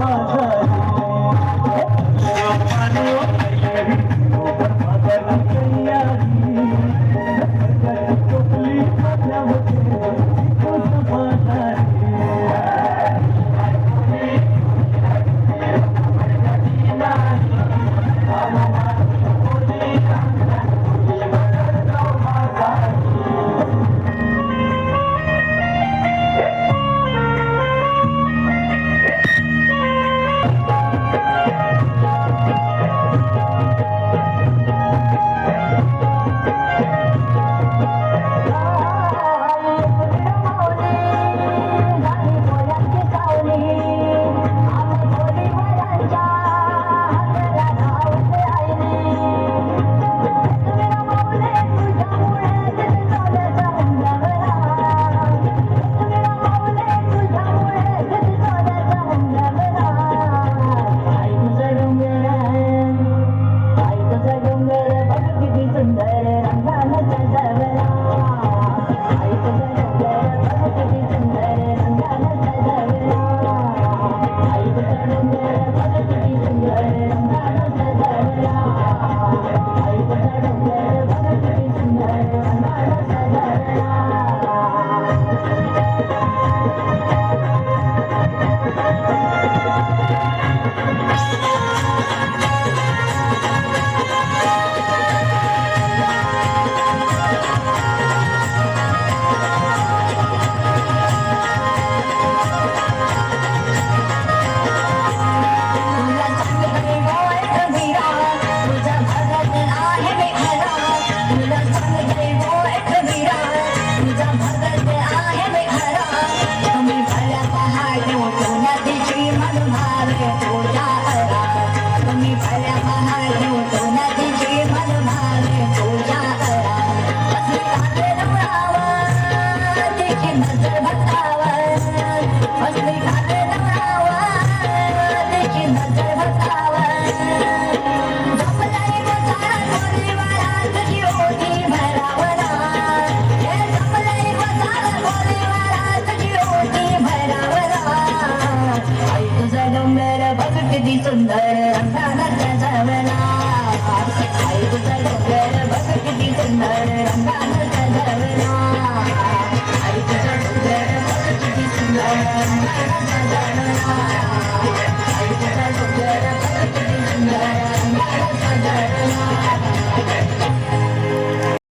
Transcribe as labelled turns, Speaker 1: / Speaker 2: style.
Speaker 1: 啊。
Speaker 2: तुम्ही फळ्या बाहेर तू नदीची मन भागे तो जाल्या बहाल तू नदीची मन भागे तो सुंदर